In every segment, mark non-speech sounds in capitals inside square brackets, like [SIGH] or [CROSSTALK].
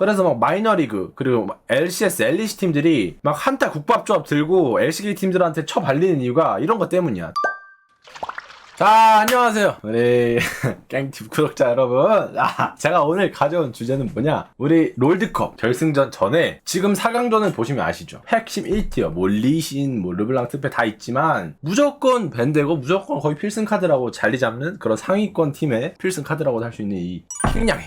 그래서 막 마이너리그 그리고 막 LCS, LEC 팀들이 막 한타 국밥조합 들고 LCK 팀들한테 쳐 발리는 이유가 이런 것 때문이야. 자, 안녕하세요. 우리 [LAUGHS] 깽팁 구독자 여러분. 아, 제가 오늘 가져온 주제는 뭐냐? 우리 롤드컵 결승전 전에 지금 4강전을 보시면 아시죠? 핵심 1티어, 뭐 리신, 뭐 르블랑 특패 다 있지만 무조건 밴드고 무조건 거의 필승 카드라고 자리 잡는 그런 상위권 팀의 필승 카드라고 할 수 있는 이 킹냥이.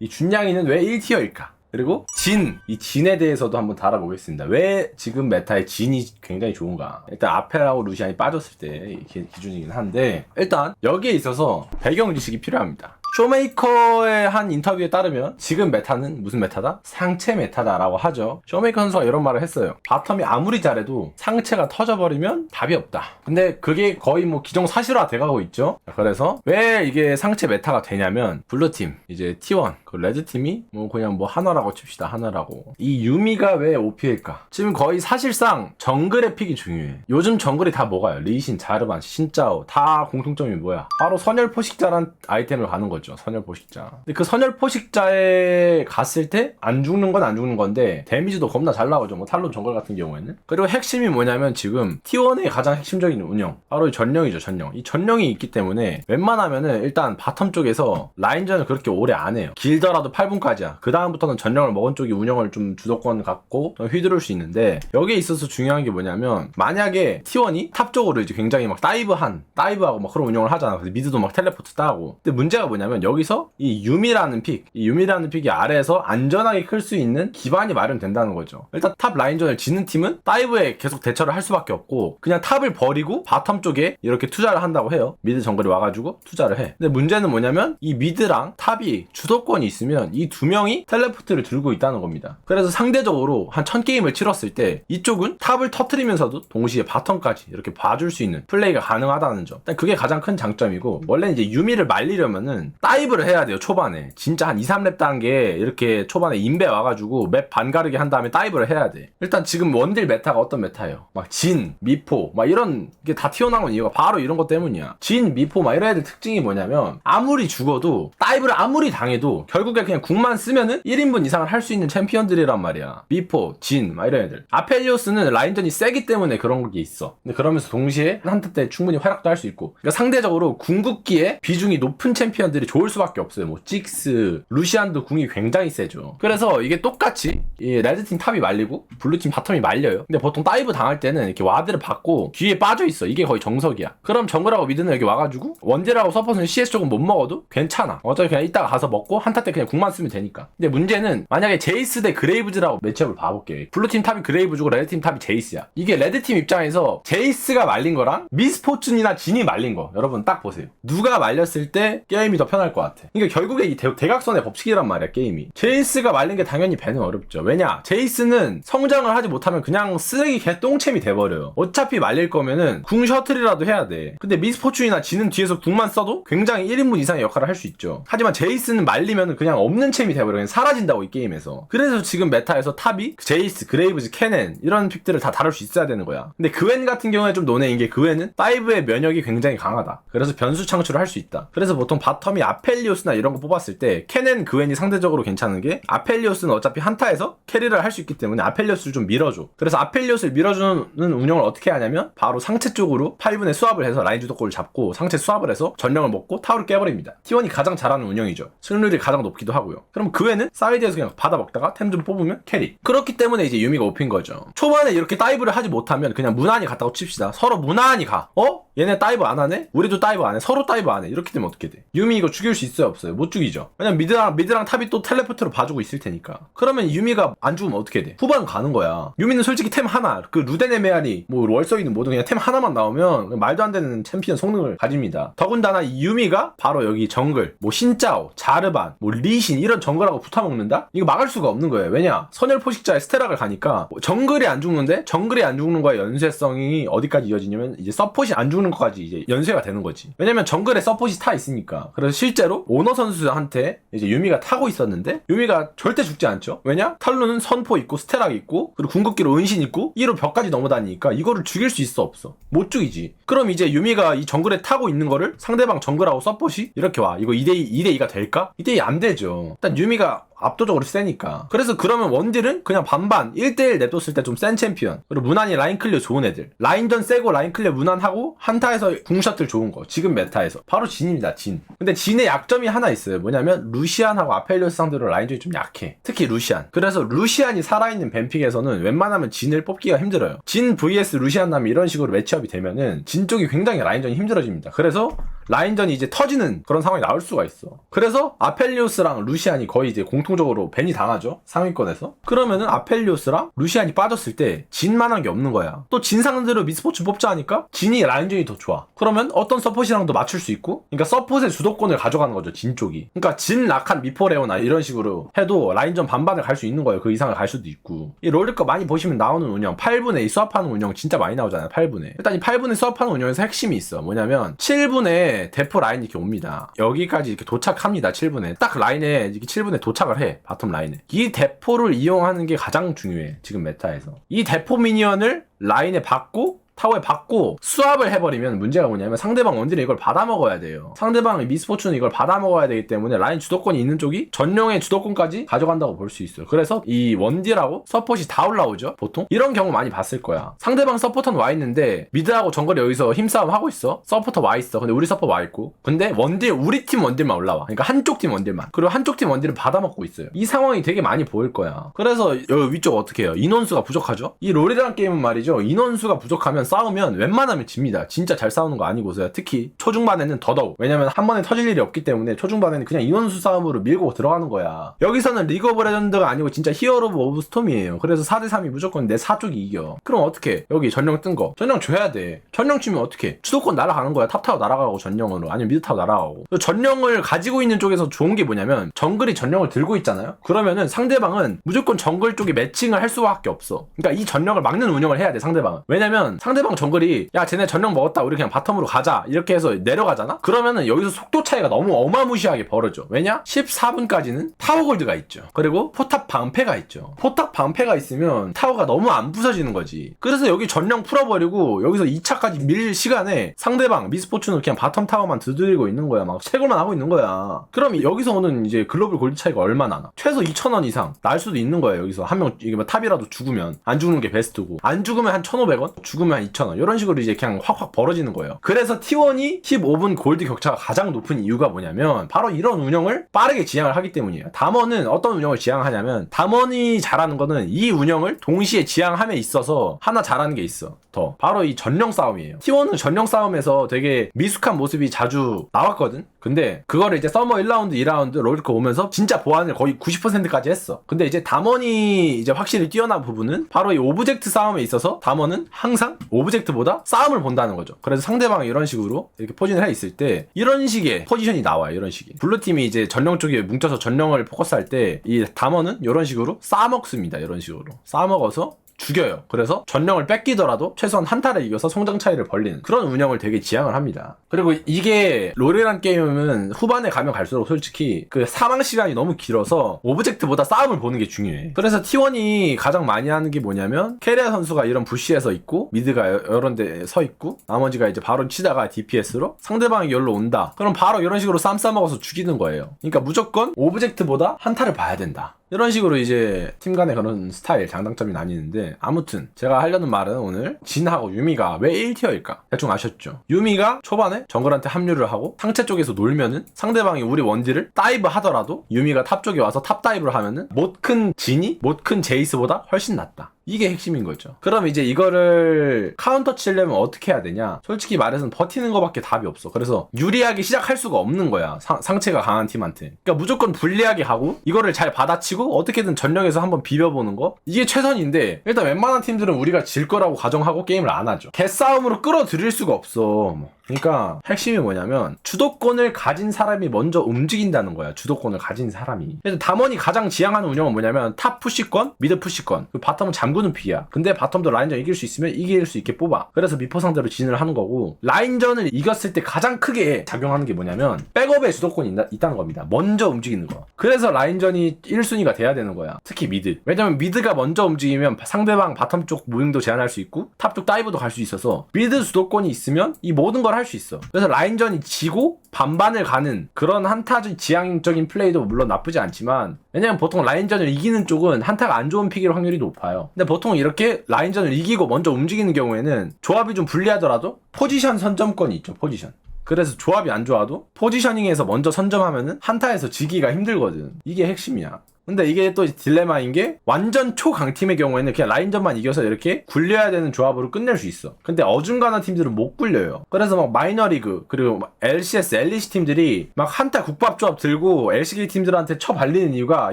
이 준냥이는 왜 1티어일까? 그리고 진, 이 진에 대해서도 한번 다뤄보겠습니다. 왜 지금 메타의 진이 굉장히 좋은가? 일단 아펠하고 루시안이 빠졌을 때 기- 기준이긴 한데 일단 여기에 있어서 배경 지식이 필요합니다. 쇼메이커의 한 인터뷰에 따르면 지금 메타는 무슨 메타다? 상체 메타다라고 하죠. 쇼메이커 선수가 이런 말을 했어요. 바텀이 아무리 잘해도 상체가 터져버리면 답이 없다. 근데 그게 거의 뭐 기정 사실화 돼가고 있죠. 자, 그래서 왜 이게 상체 메타가 되냐면 블루팀 이제 T1 그 레드팀이 뭐 그냥 뭐 하나라고 칩시다 하나라고 이 유미가 왜 OP일까? 지금 거의 사실상 정글의 픽이 중요해. 요즘 정글이 다 뭐가요? 리신, 자르반, 신짜오 다 공통점이 뭐야? 바로 선열 포식자란 아이템을 가는 거죠. 선열 포식자. 근데 그 선열 포식자에 갔을 때 안 죽는 건 안 죽는 건데 데미지도 겁나 잘 나오죠. 뭐 탈론 정글 같은 경우에는. 그리고 핵심이 뭐냐면 지금 T1의 가장 핵심적인 운영 바로 이 전령이죠. 전령. 이 전령이 있기 때문에 웬만하면은 일단 바텀 쪽에서 라인전을 그렇게 오래 안 해요. 길더라도 8분까지야. 그 다음부터는 전령을 먹은 쪽이 운영을 좀 주도권 갖고 좀 휘두를 수 있는데 여기에 있어서 중요한 게 뭐냐면 만약에 T1이 탑 쪽으로 이제 굉장히 막 다이브한 다이브하고 막 그런 운영을 하잖아. 그래서 미드도 막 텔레포트 따고. 근데 문제가 뭐냐면 여기서 이 유미라는 픽, 이 유미라는 픽이 아래에서 안전하게 클 수 있는 기반이 마련된다는 거죠. 일단 탑 라인전을 지는 팀은 다이브에 계속 대처를 할 수밖에 없고 그냥 탑을 버리고 바텀 쪽에 이렇게 투자를 한다고 해요. 미드 정글이 와가지고 투자를 해. 근데 문제는 뭐냐면 이 미드랑 탑이 주도권이 있으면 이 두 명이 텔레포트를 들고 있다는 겁니다. 그래서 상대적으로 한 1000게임을 치렀을 때 이쪽은 탑을 터트리면서도 동시에 바텀까지 이렇게 봐줄 수 있는 플레이가 가능하다는 점. 일단 그게 가장 큰 장점이고 원래 이제 유미를 말리려면은 다이브를 해야 돼요 초반에 진짜 한 2, 3렙 단계 이렇게 초반에 인베 와가지고 맵 반가르게 한 다음에 다이브를 해야 돼. 일단 지금 원딜 메타가 어떤 메타예요? 막 진, 미포 막 이런 게 다 튀어나온 이유가 바로 이런 것 때문이야. 진, 미포 막 이런 애들 특징이 뭐냐면 아무리 죽어도 다이브를 아무리 당해도 결국에 그냥 궁만 쓰면은 1인분 이상을 할 수 있는 챔피언들이란 말이야. 미포, 진, 막 이런 애들. 아펠리오스는 라인전이 세기 때문에 그런 게 있어. 근데 그러면서 동시에 한타 때 충분히 활약도 할 수 있고. 그러니까 상대적으로 궁극기에 비중이 높은 챔피언들이 좋을 수밖에 없어요. 뭐 찍스, 루시안도 궁이 굉장히 세죠. 그래서 이게 똑같이 이 레드팀 탑이 말리고 블루팀 바텀이 말려요. 근데 보통 다이브 당할 때는 이렇게 와드를 받고 뒤에 빠져 있어. 이게 거의 정석이야. 그럼 정글하고 미드는 여기 와가지고 원딜하고 서폿은 CS 쪽은 못 먹어도 괜찮아. 어차피 그냥 이따가 가서 먹고 한타 때 그냥 궁만 쓰면 되니까. 근데 문제는 만약에 제이스 대 그레이브즈라고 매치업을 봐볼게. 블루팀 탑이 그레이브즈고 레드팀 탑이 제이스야. 이게 레드팀 입장에서 제이스가 말린 거랑 미스포춘이나 진이 말린 거 여러분 딱 보세요. 누가 말렸을 때 게임이 더 편 할것 같아. 그러니까 결국에 이 대, 대각선의 법칙이란 말이야 게임이. 제이스가 말린 게 당연히 배는 어렵죠. 왜냐? 제이스는 성장을 하지 못하면 그냥 쓰레기 개똥챔이 돼버려요. 어차피 말릴 거면은 궁 셔틀이라도 해야 돼. 근데 미스포춘이나 지는 뒤에서 궁만 써도 굉장히 1인분 이상의 역할을 할 수 있죠. 하지만 제이스는 말리면 그냥 없는 챔이 돼버려. 그냥 사라진다고 이 게임에서. 그래서 지금 메타에서 탑이 제이스, 그레이브즈, 케넨 이런 픽들을 다 다룰 수 있어야 되는 거야. 근데 그웬 같은 경우에 좀 논외인 게 그웬은 다이브의 면역이 굉장히 강하다. 그래서 변수 창출을 할 수 있다. 그래서 보통 바텀이 아펠리오스나 이런 거 뽑았을 때 케넨 그웬이 상대적으로 괜찮은 게 아펠리오스는 어차피 한타에서 캐리를 할 수 있기 때문에 아펠리오스를 좀 밀어줘. 그래서 아펠리오스를 밀어주는 운영을 어떻게 하냐면 바로 상체 쪽으로 8분의 수압을 해서 라인 주도골을 잡고 상체 수압을 해서 전령을 먹고 타워를 깨버립니다. T1이 가장 잘하는 운영이죠. 승률이 가장 높기도 하고요. 그럼 그외는 사이드에서 그냥 받아 먹다가 템 좀 뽑으면 캐리. 그렇기 때문에 이제 유미가 오핀 거죠. 초반에 이렇게 다이브를 하지 못하면 그냥 무난히 갔다고 칩시다. 서로 무난히 가. 어? 얘네 다이브 안 하네? 우리도 다이브 안 해. 서로 다이브 안 해. 이렇게 되면 어떻게 돼? 유미 이거 죽일 수 있어요, 없어요? 못 죽이죠. 왜냐면 미드랑 미드랑 탑이 또 텔레포트로 봐주고 있을 테니까. 그러면 유미가 안 죽으면 어떻게 돼? 후반 가는 거야. 유미는 솔직히 템 하나, 그 루덴의 메아리, 뭐 월서이는 뭐든 그냥 템 하나만 나오면 말도 안 되는 챔피언 성능을 가집니다. 더군다나 이 유미가 바로 여기 정글, 뭐 신짜오, 자르반, 뭐 리신 이런 정글하고 붙어 먹는다? 이거 막을 수가 없는 거예요. 왜냐? 선열 포식자의 스테락을 가니까 뭐 정글이 안 죽는데 정글이 안 죽는 거의 연쇄성이 어디까지 이어지냐면 이제 서폿이 안 죽는 것까지 이제 연쇄가 되는 거지. 왜냐면 정글에 서폿이 타 있으니까. 그래서 실 제로 오너 선수한테 이제 유미가 타고 있었는데 유미가 절대 죽지 않죠. 왜냐? 탈루는 선포 있고 스테락 있고 그리고 궁극기로 은신 있고 1로 벽까지 넘어다니니까 이거를 죽일 수 있어 없어. 못 죽이지. 그럼 이제 유미가 이 정글에 타고 있는 거를 상대방 정글하고 서폿이 이렇게 와. 이거 2대2 2대2가 될까? 2대2 안 되죠. 일단 유미가 압도적으로 세니까. 그래서 그러면 원딜은 그냥 반반 1대1 냅뒀을 때 좀 센 챔피언. 그리고 무난히 라인 클리어 좋은 애들. 라인전 세고 라인 클리어 무난하고 한타에서 궁셔틀 좋은 거. 지금 메타에서. 바로 진입니다, 진. 근데 진의 약점이 하나 있어요. 뭐냐면 루시안하고 아펠리오스 상대로 라인전이 좀 약해. 특히 루시안. 그래서 루시안이 살아있는 뱀픽에서는 웬만하면 진을 뽑기가 힘들어요. 진 vs 루시안 나면 이런 식으로 매치업이 되면은 진 쪽이 굉장히 라인전이 힘들어집니다. 그래서 라인전이 이제 터지는 그런 상황이 나올 수가 있어. 그래서 아펠리오스랑 루시안이 거의 이제 공통 적으로 벤이 당하죠. 상위권에서. 그러면은 아펠리오스랑 루시안이 빠졌을 때 진만한 게 없는 거야. 또 진 상대로 미스포츠 뽑자 하니까 진이 라인전이 더 좋아. 그러면 어떤 서폿이랑도 맞출 수 있고 그러니까 서폿의 주도권을 가져가는 거죠. 진 쪽이. 그러니까 진 라칸 미포레오나 이런 식으로 해도 라인전 반반을 갈 수 있는 거예요. 그 이상을 갈 수도 있고. 이 롤드컵 많이 보시면 나오는 운영 8분에 이 수합하는 운영 진짜 많이 나오잖아요. 8분에. 일단 이 8분에 수합하는 운영에서 핵심이 있어. 뭐냐면 7분에 대포 라인이 이렇게 옵니다. 여기까지 이렇게 도착합니다. 7분에. 딱 라인에 이렇게 7분에 도착을 해. 바텀 라인에. 이 대포를 이용하는 게 가장 중요해. 지금 메타에서. 이 대포 미니언을 라인에 받고 타워에 받고 수압을 해버리면 문제가 뭐냐면 상대방 원딜이 이걸 받아먹어야 돼요. 상대방 미스포츠는 이걸 받아먹어야 되기 때문에 라인 주도권이 있는 쪽이 전령의 주도권까지 가져간다고 볼 수 있어요. 그래서 이 원딜하고 서폿이 다 올라오죠. 보통 이런 경우 많이 봤을 거야. 상대방 서포터는 와 있는데 미드하고 정글이 여기서 힘싸움 하고 있어. 서포터 와 있어. 근데 우리 서포 와 있고. 근데 원딜 우리 팀 원딜만 올라와. 그러니까 한쪽 팀 원딜만. 그리고 한쪽 팀 원딜은 받아먹고 있어요. 이 상황이 되게 많이 보일 거야. 그래서 여기 위쪽 어떻게 해요? 인원수가 부족하죠? 이 롤이라는 게임은 말이죠. 인원수가 부족하면 싸우면 웬만하면 집니다. 진짜 잘 싸우는 거 아니고서야. 특히 초중반에는 더더욱. 왜냐면 한 번에 터질 일이 없기 때문에 초중반에는 그냥 인원수 싸움으로 밀고 들어가는 거야. 여기서는 리그 오브 레전드가 아니고 진짜 히어로 오브 스톰이에요. 그래서 4대3이 무조건 내 4쪽이 이겨. 그럼 어떻게? 여기 전령 뜬 거. 전령 줘야 돼. 전령 치면 어떻게? 주도권 날아가는 거야. 탑타워 날아가고 전령으로. 아니면 미드타워 날아가고. 그 전령을 가지고 있는 쪽에서 좋은 게 뭐냐면 정글이 전령을 들고 있잖아요. 그러면은 상대방은 무조건 정글 쪽에 매칭을 할 수밖에 없어. 그러니까 이 전령을 막는 운영을 해야 돼 상대방은. 왜냐면 상대 방 정글이 야 쟤네 전령 먹었다. 우리 그냥 바텀으로 가자. 이렇게 해서 내려가잖아. 그러면은 여기서 속도 차이가 너무 어마무시하게 벌어져. 왜냐? 14분까지는 타워 골드가 있죠. 그리고 포탑 방패가 있죠. 포탑 방패가 있으면 타워가 너무 안 부서지는 거지. 그래서 여기 전령 풀어버리고 여기서 2차까지 밀 시간에 상대방 미스포츠는 그냥 바텀 타워만 두드리고 있는 거야. 막 채굴만 하고 있는 거야. 그럼 여기서 오는 이제 글로벌 골드 차이가 얼마나 나? 최소 2,000원 이상 날 수도 있는 거예요. 여기서 한 명 이게 뭐 탑이라도 죽으면 안 죽는 게 베스트고 안 죽으면 한 1,500원, 죽으면 한 2,000원 이런 식으로 이제 그냥 확확 벌어지는 거예요. 그래서 T1이 15분 골드 격차가 가장 높은 이유가 뭐냐면 바로 이런 운영을 빠르게 지향을 하기 때문이에요. 담원은 어떤 운영을 지향하냐면 담원이 잘하는 거는 이 운영을 동시에 지향함에 있어서 하나 잘하는 게 있어. 더 바로 이 전령 싸움이에요. T1은 전령 싸움에서 되게 미숙한 모습이 자주 나왔거든. 근데 그거를 이제 서머 1라운드, 2라운드 롤드컵 오면서 진짜 보완을 거의 90%까지 했어. 근데 이제 담원이 이제 확실히 뛰어난 부분은 바로 이 오브젝트 싸움에 있어서 담원은 항상 오브젝트보다 싸움을 본다는 거죠. 그래서 상대방이 이런 식으로 이렇게 포진을 해 있을 때 이런 식의 포지션이 나와요. 이런 식의. 블루팀이 이제 전령 쪽에 뭉쳐서 전령을 포커스할 때 이 담원은 이런 식으로 싸먹습니다. 이런 식으로. 싸먹어서 죽여요. 그래서 전령을 뺏기더라도 최소한 한타를 이겨서 성장 차이를 벌리는 그런 운영을 되게 지향을 합니다. 그리고 이게 롤이란 게임은 후반에 가면 갈수록 솔직히 그 사망 시간이 너무 길어서 오브젝트보다 싸움을 보는 게 중요해. 그래서 T1이 가장 많이 하는 게 뭐냐면 캐리아 선수가 이런 부시에서 있고 미드가 여- 여러 데 서 있고 나머지가 이제 바로 치다가 DPS로 상대방이 열로 온다. 그럼 바로 이런 식으로 쌈 싸먹어서 죽이는 거예요. 그러니까 무조건 오브젝트보다 한타를 봐야 된다. 이런 식으로 이제 팀 간의 그런 스타일 장단점이 나뉘는데 아무튼 제가 하려는 말은 오늘 진하고 유미가 왜 1티어일까? 대충 아셨죠? 유미가 초반에 정글한테 합류를 하고 상체 쪽에서 놀면은 상대방이 우리 원딜을 다이브 하더라도 유미가 탑 쪽에 와서 탑 다이브를 하면은 못 큰 진이 못 큰 제이스보다 훨씬 낫다 이게 핵심인 거죠. 그럼 이제 이거를 카운터 치려면 어떻게 해야 되냐? 솔직히 말해서는 버티는 거밖에 답이 없어. 그래서 유리하게 시작할 수가 없는 거야. 상, 상체가 강한 팀한테. 그러니까 무조건 불리하게 하고 이거를 잘 받아치고 어떻게든 전력에서 한번 비벼보는 거 이게 최선인데 일단 웬만한 팀들은 우리가 질 거라고 가정하고 게임을 안 하죠. 개싸움으로 끌어들일 수가 없어. 뭐. 그러니까 핵심이 뭐냐면 주도권을 가진 사람이 먼저 움직인다는 거야. 주도권을 가진 사람이. 그래서 담원이 가장 지향하는 운영은 뭐냐면 탑 푸시권, 미드 푸시권, 바텀은 잠글 죽는 픽이야. 근데 바텀도 라인전 이길 수 있으면 이길 수 있게 뽑아. 그래서 미포 상대로 진을 하는 거고 라인전을 이겼을 때 가장 크게 작용하는 게 뭐냐면 백업의 주도권이 있다, 있다 는 겁니다. 먼저 움직이는 거. 그래서 라인전이 1순위가 돼야 되는 거야. 특히 미드. 왜냐면 미드가 먼저 움직이면 상대방 바텀 쪽 무빙도 제한할 수 있고 탑 쪽 다이브도 갈 수 있어서 미드 주도권이 있으면 이 모든 걸 할 수 있어. 그래서 라인전이 지고 반반을 가는 그런 한타적 지향적인 플레이도 물론 나쁘지 않지만 왜냐면 보통 라인전을 이기는 쪽은 한타가 안 좋은 픽일 확률이 높아요. 근데 보통 이렇게 라인전을 이기고 먼저 움직이는 경우에는 조합이 좀 불리하더라도 포지션 선점권이 있죠. 포지션. 그래서 조합이 안 좋아도 포지셔닝에서 먼저 선점하면은 한타에서 지기가 힘들거든. 이게 핵심이야. 근데 이게 또 딜레마인 게 완전 초강팀의 경우에는 그냥 라인전만 이겨서 이렇게 굴려야 되는 조합으로 끝낼 수 있어. 근데 어중간한 팀들은 못 굴려요. 그래서 막 마이너리그 그리고 막 LCS, LEC 팀들이 막 한타 국밥 조합 들고 LCK 팀들한테 쳐발리는 이유가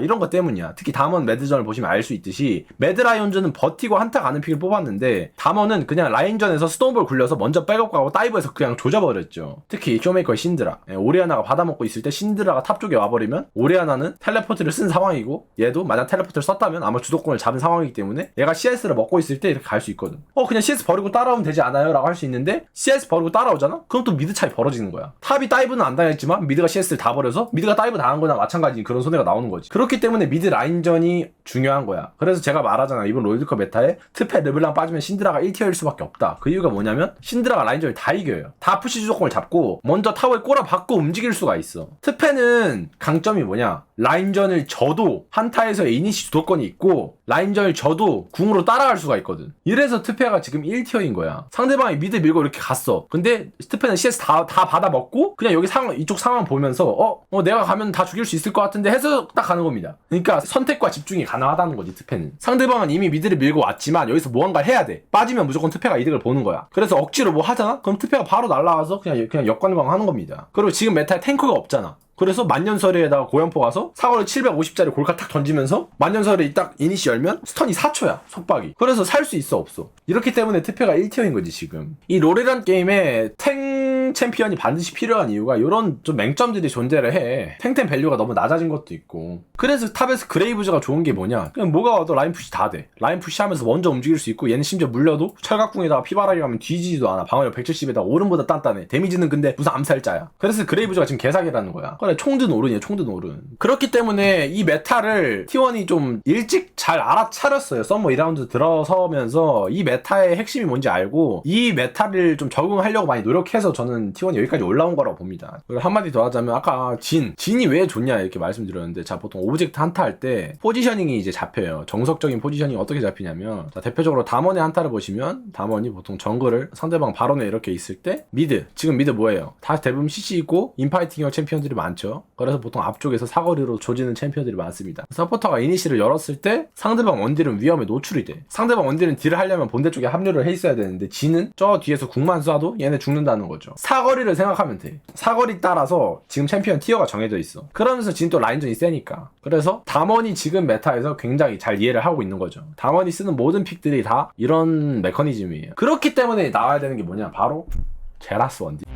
이런 것 때문이야. 특히 담원 매드전을 보시면 알 수 있듯이 매드라이온즈는 버티고 한타 가는 픽을 뽑았는데 담원은 그냥 라인전에서 스톤볼 굴려서 먼저 백업 가고 다이브해서 그냥 조져버렸죠. 특히 쇼메이커의 신드라. 예, 오리아나가 받아먹고 있을 때 신드라가 탑 쪽에 와버리면 오리아나는 텔레포트를 쓴 상황이고 얘도 만약 텔레포트를 썼다면 아마 주도권을 잡은 상황이기 때문에 얘가 CS를 먹고 있을 때 이렇게 갈 수 있거든. 어 그냥 CS 버리고 따라오면 되지 않아요? 라고 할 수 있는데 CS 버리고 따라오잖아? 그럼 또 미드 차이 벌어지는 거야. 탑이 다이브는 안 당했지만 미드가 CS를 다 버려서 미드가 다이브 당한 거나 마찬가지 그런 손해가 나오는 거지. 그렇기 때문에 미드 라인전이 중요한 거야. 그래서 제가 말하잖아. 이번 롤드컵 메타에 트페 르블랑 빠지면 신드라가 1티어일 수밖에 없다. 그 이유가 뭐냐면 신드라가 라인전을 다 이겨요. 다 푸시 주도권을 잡고 먼저 타워에 꼬라박고 움직일 수가 있어. 트페는 강점이 뭐냐? 라인전을 져도 한타에서 이니시 주도권이 있고 라인전을 져도 궁으로 따라갈 수가 있거든. 이래서 트페가 지금 1티어인 거야. 상대방이 미드 밀고 이렇게 갔어. 근데 트페는 CS 다, 다 받아먹고 그냥 여기 상황 이쪽 상황 보면서 어, 어 내가 가면 다 죽일 수 있을 것 같은데 해서 딱 가는 겁니다. 그러니까 선택과 집중이 가능하다는 거지 트페는. 상대방은 이미 미드를 밀고 왔지만 여기서 무언가를 해야 돼. 빠지면 무조건 트페가 이득을 보는 거야. 그래서 억지로 뭐 하잖아? 그럼 트페가 바로 날라와서 그냥 그냥 역관광 하는 겁니다. 그리고 지금 메타에 탱커가 없잖아. 그래서 만년설에다가 고연포 가서 사거리 750짜리 골카 탁 던지면서 만년설에 딱 이니시 열면 스턴이 4초야 속박이. 그래서 살 수 있어 없어. 이렇기 때문에 트페가 1티어인 거지 지금. 이 롤이란 게임에 탱 챔피언이 반드시 필요한 이유가 이런 좀 맹점들이 존재를 해. 탱템 밸류가 너무 낮아진 것도 있고. 그래서 탑에서 그레이브즈가 좋은 게 뭐냐? 그냥 뭐가 와도 라인 푸시 다돼. 라인 푸시하면서 먼저 움직일 수 있고 얘는 심지어 물려도 철각궁에다가 피바라기 가면 뒤지지도 않아. 방어력 170에다가 오른보다 단단해. 데미지는 근데 무슨 암살자야. 그래서 그레이브즈가 지금 개사기라는 거야 그래 총든 오른이야 총든 오른. 그렇기 때문에 이 메타를 T1이 좀 일찍 잘 알아차렸어요. 썸머 2라운드 들어서면서 이 메타의 핵심이 뭔지 알고 이 메타를 좀 적응하려고 많이 노력해서 저는 T1이 여기까지 올라온 거라고 봅니다. 한마디 더 하자면 아까 진 진이 왜 좋냐 이렇게 말씀드렸는데 자 보통 오브젝트 한타 할 때 포지셔닝이 이제 잡혀요. 정석적인 포지셔닝이 어떻게 잡히냐면 자 대표적으로 담원의 한타를 보시면 담원이 보통 정글을 상대방 바론에 이렇게 있을 때 미드 지금 미드 뭐예요? 다 대부분 CC 있고 인파이팅형 챔피언들이 많죠 그래서 보통 앞쪽에서 사거리로 조지는 챔피언들이 많습니다. 서포터가 이니시를 열었을 때 상대방 원딜은 위험에 노출이 돼. 상대방 원딜은 딜을 하려면 본대 쪽에 합류를 해 있어야 되는데 지는 저 뒤에서 궁만 쏴도 얘네 죽는다는 거죠. 사거리를 생각하면 돼. 사거리 따라서 지금 챔피언 티어가 정해져 있어. 그러면서 지금 또 라인전이 세니까. 그래서 담원이 지금 메타에서 굉장히 잘 이해를 하고 있는 거죠. 담원이 쓰는 모든 픽들이 다 이런 메커니즘이에요. 그렇기 때문에 나와야 되는 게 뭐냐? 바로 제라스 원딜